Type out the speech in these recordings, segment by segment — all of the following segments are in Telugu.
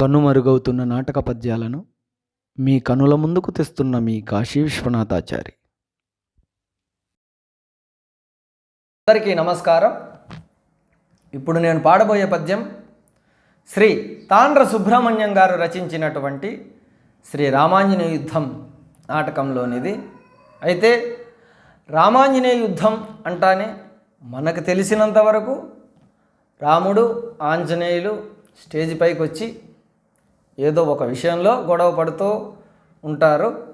కనుమరుగవుతున్న నాటక పద్యాలను మీ కనుల ముందుకు తెస్తున్న మీ కాశీ విశ్వనాథాచారి. అందరికీ నమస్కారం. ఇప్పుడు నేను పాడబోయే పద్యం శ్రీ తాండ్ర సుబ్రహ్మణ్యం గారు రచించినటువంటి శ్రీ రామాంజనేయ యుద్ధం నాటకంలోనిది. అయితే రామాంజనేయ యుద్ధం అంటానే మనకు తెలిసినంత వరకు రాముడు ఆంజనేయులు స్టేజ్ పైకి వచ్చి ఏదో ఒక విషయంలో గొడవ పడుతూ ఉంటారు.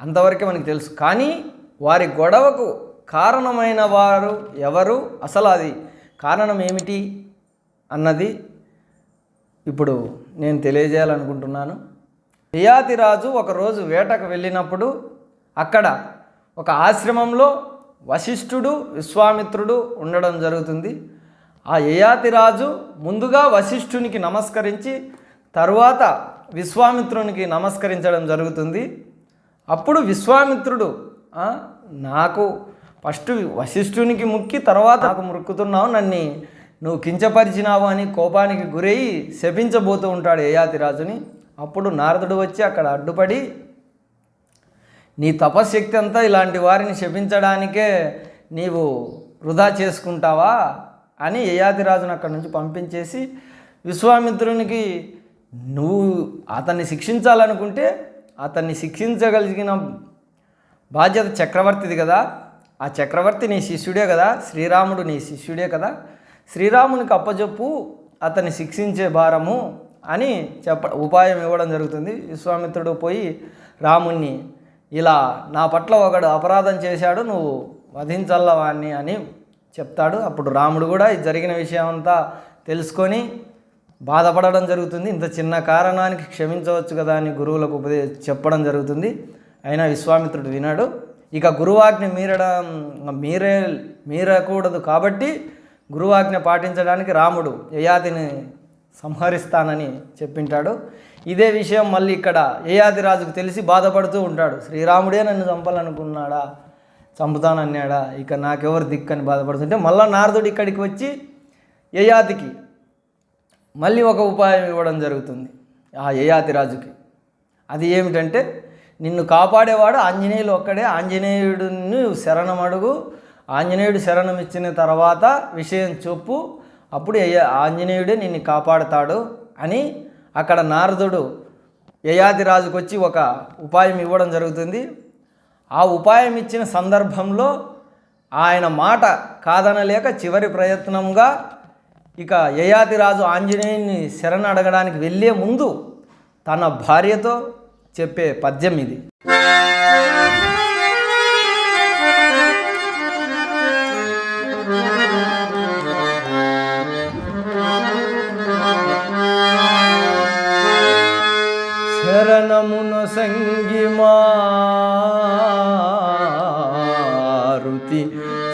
అంతవరకే మనకు తెలుసు. కానీ వారి గొడవకు కారణమైన వారు ఎవరు? అసలు అది కారణం ఏమిటి అన్నది ఇప్పుడు నేను తెలియజేయాలనుకుంటున్నాను. యయాతిరాజు ఒకరోజు వేటకు వెళ్ళినప్పుడు అక్కడ ఒక ఆశ్రమంలో వశిష్ఠుడు విశ్వామిత్రుడు ఉండడం జరుగుతుంది. ఆ యయాతిరాజు ముందుగా వశిష్ఠునికి నమస్కరించి తరువాత విశ్వామిత్రునికి నమస్కరించడం జరుగుతుంది. అప్పుడు విశ్వామిత్రుడు నాకు ఫస్ట్ వశిష్ఠునికి ముక్కి తర్వాత నాకు మురుక్కుతున్నావు. నన్ను నువ్వు కించపరిచినావు అని కోపానికి గురయ్యి శపించబోతూ ఉంటాడు యయాతిరాజుని. అప్పుడు నారదుడు వచ్చి అక్కడ అడ్డుపడి నీ తపశ్శక్తి అంతా ఇలాంటి వారిని శపించడానికే నీవు వృధా చేసుకుంటావా? అని యయాతిరాజును అక్కడి నుంచి పంపించేసి విశ్వామిత్రునికి నువ్వు అతన్ని శిక్షించాలనుకుంటే అతన్ని శిక్షించగలిగిన బాధ్యత చక్రవర్తిది కదా. ఆ చక్రవర్తి నీ శిష్యుడే కదా. శ్రీరాముడు నీ శిష్యుడే కదా. శ్రీరామునికి అప్పచెప్పు అతన్ని శిక్షించే భారము అని చెప్ప ఉపాయం ఇవ్వడం జరుగుతుంది. విశ్వామిత్రుడు పోయి రాముణ్ణి ఇలా నా పట్ల ఒకడు అపరాధం చేశాడు నువ్వు వధించల్లవాణ్ణి అని చెప్తాడు. అప్పుడు రాముడు కూడా ఇది జరిగిన విషయం అంతా తెలుసుకొని బాధపడడం జరుగుతుంది. ఇంత చిన్న కారణానికి క్షమించవచ్చు కదా అని గురువులకు ఉపదే చెప్పడం జరుగుతుంది. అయినా విశ్వామిత్రుడు వినాడు ఇక గురువాజ్ఞ మీరడం మీరే మీరకూడదు కాబట్టి గురువాజ్ఞ పాటించడానికి రాముడు యయాతిని సంహరిస్తానని చెప్పింటాడు. ఇదే విషయం మళ్ళీ ఇక్కడ యయాతి రాజుకు తెలిసి బాధపడుతూ ఉంటాడు. శ్రీరాముడే నన్ను చంపాలనుకున్నాడా? చంపుతానన్నాడా? ఇక నాకెవరు దిక్కని బాధపడుతుంటే మళ్ళా నారదుడు ఇక్కడికి వచ్చి యయాతికి మళ్ళీ ఒక ఉపాయం ఇవ్వడం జరుగుతుంది ఆ యయాతి రాజుకి అది ఏమిటంటే నిన్ను కాపాడేవాడు ఆంజనేయులు ఒక్కడే. ఆంజనేయుడిని శరణం అడుగు ఆంజనేయుడు శరణం ఇచ్చిన తర్వాత విషయం చెప్పు అప్పుడు ఆంజనేయుడే నిన్ను కాపాడతాడు అని అక్కడ నారదుడు యయాతి రాజుకు వచ్చి ఒక ఉపాయం ఇవ్వడం జరుగుతుంది. ఆ ఉపాయం ఇచ్చిన సందర్భంలో ఆయన మాట కాదనలేక చివరి ప్రయత్నంగా ఇక యయాతిరాజు ఆంజనేయుని శరణ అడగడానికి వెళ్ళే ముందు తన భార్యతో చెప్పే పద్యం ఇది. శరణమున సంగి మారుతి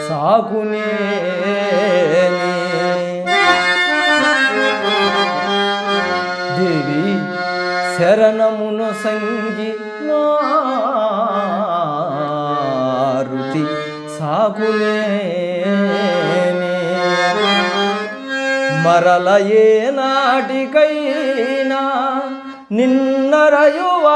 సాకునే శరణమును సంగి మారుతి సాకునే మరల ఏ నాటికైనా నిన్నరయువాడా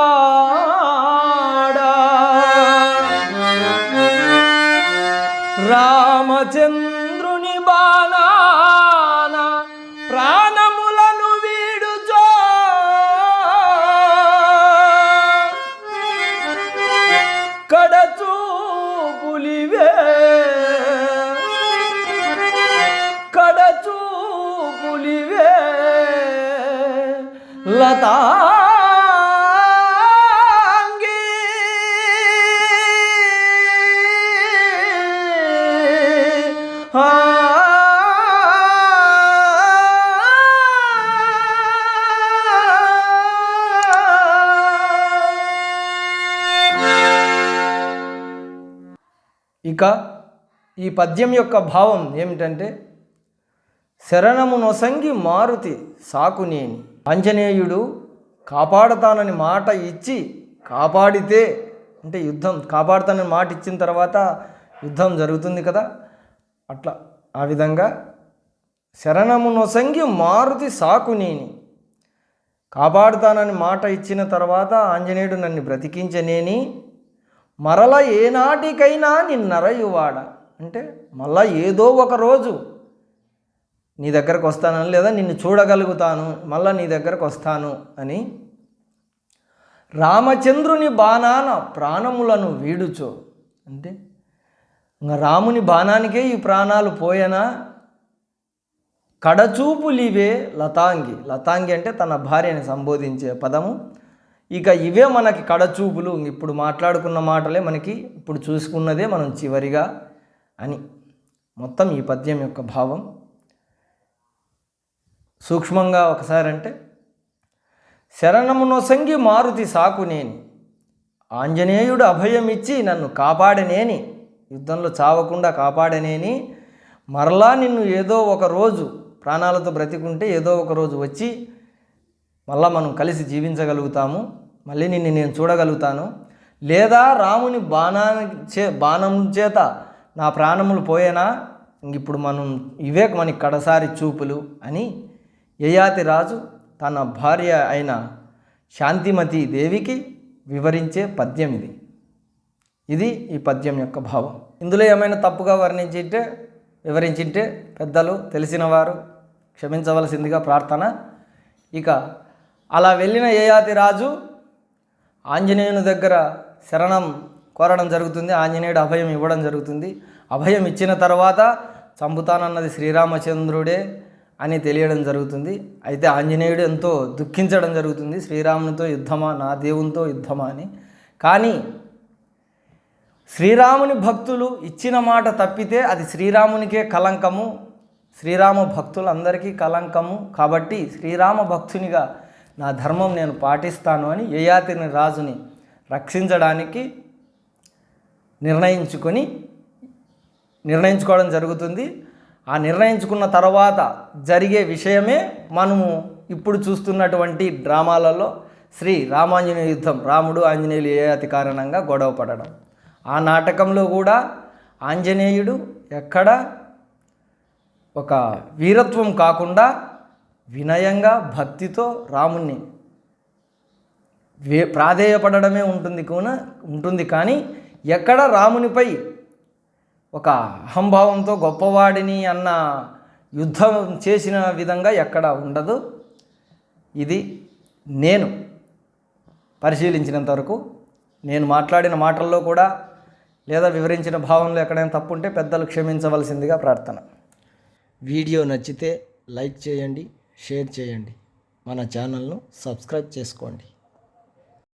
ఇక ఈ పద్యం యొక్క భావం ఏమిటంటే శరణము నొసంగి మారుతి సాకునేని ఆంజనేయుడు కాపాడతానని మాట ఇచ్చి కాపాడితే అంటే యుద్ధం కాపాడుతానని మాట ఇచ్చిన తర్వాత యుద్ధం జరుగుతుంది కదా. అట్లా ఆ విధంగా శరణము నొసంగి మారుతి సాకునేని కాపాడుతానని మాట ఇచ్చిన తర్వాత ఆంజనేయుడు నన్ను బ్రతికించనేని మరల ఏనాటికైనా నిన్నరయువాడ. అంటే మళ్ళా ఏదో ఒక రోజు నీ దగ్గరకు వస్తానని లేదా నిన్ను చూడగలుగుతాను మళ్ళా నీ దగ్గరకు వస్తాను అని రామచంద్రుని బాణాన ప్రాణములను వీడుచో. అంటే ఇంకా రాముని బాణానికే ఈ ప్రాణాలు పోయనా? కడచూపులివే లతాంగి. లతాంగి అంటే తన భార్యని సంబోధించే పదము. ఇక ఇవే మనకి కడచూపులు. ఇప్పుడు మాట్లాడుకున్న మాటలే మనకి ఇప్పుడు చూసుకున్నదే మనం చివరిగా అని మొత్తం ఈ పద్యం యొక్క భావం. సూక్ష్మంగా ఒకసారి అంటే శరణమునొసంగి మారుతి సాకునేని ఆంజనేయుడు అభయమిచ్చి నన్ను కాపాడనేని. యుద్ధంలో చావకుండా కాపాడనేని. మరలా నిన్ను ఏదో ఒక రోజు ప్రాణాలతో బ్రతికుంటే ఏదో ఒక రోజు వచ్చి మళ్ళా మనం కలిసి జీవించగలుగుతాము. మళ్ళీ నిన్ను నేను చూడగలుగుతాను. లేదా రాముని బాణా చే బాణం చేత నా ప్రాణములు పోయేనా? ఇప్పుడు మనం ఇవే మనకి కడసారి చూపులు అని యయాతి రాజు తన భార్య అయిన శాంతిమతి దేవికి వివరించే పద్యం ఇది. ఇది ఈ పద్యం యొక్క భావం. ఇందులో ఏమైనా తప్పుగా వర్ణించింటే వివరించింటే పెద్దలు తెలిసినవారు క్షమించవలసిందిగా ప్రార్థన. ఇక అలా వెళ్ళిన యయాతి రాజు ఆంజనేయుని దగ్గర శరణం కోరడం జరుగుతుంది. ఆంజనేయుడు అభయం ఇవ్వడం జరుగుతుంది. అభయం ఇచ్చిన తర్వాత చంపుతానన్నది శ్రీరామచంద్రుడే అని తెలియడం జరుగుతుంది. అయితే ఆంజనేయుడు ఎంతో దుఃఖించడం జరుగుతుంది. శ్రీరామునితో యుద్ధమా? నా దేవునితో యుద్ధమా అని. కానీ శ్రీరాముని భక్తులు ఇచ్చిన మాట తప్పితే అది శ్రీరామునికే కలంకము. శ్రీరామ భక్తులందరికీ కలంకము. కాబట్టి శ్రీరామ భక్తునిగా నా ధర్మం నేను పాటిస్తాను అని యయాతిని రాజుని రక్షించడానికి నిర్ణయించుకొని నిర్ణయించుకోవడం జరుగుతుంది. ఆ నిర్ణయించుకున్న తర్వాత జరిగే విషయమే మనము ఇప్పుడు చూస్తున్నటువంటి డ్రామాలలో శ్రీ రామాంజనేయ యుద్ధం రాముడు ఆంజనేయులు ఏయాతి కారణంగా గొడవ పడడం. ఆ నాటకంలో కూడా ఆంజనేయుడు ఎక్కడ ఒక వీరత్వం కాకుండా వినయంగా భక్తితో రాముణ్ణి వే ప్రాధేయపడడమే ఉంటుంది కూన ఉంటుంది. కానీ ఎక్కడ రామునిపై ఒక అహంభావంతో గొప్పవాడిని అన్న యుద్ధం చేసిన విధంగా ఎక్కడ ఉండదు. ఇది నేను పరిశీలించినంత వరకు నేను మాట్లాడిన మాటల్లో కూడా లేదా వివరించిన భావంలో ఎక్కడైనా తప్పు ఉంటే పెద్దలు క్షమించవలసిందిగా ప్రార్థన. వీడియో నచ్చితే లైక్ చేయండి. షేర్ చేయండి. మన ఛానల్ను సబ్స్క్రైబ్ చేసుకోండి.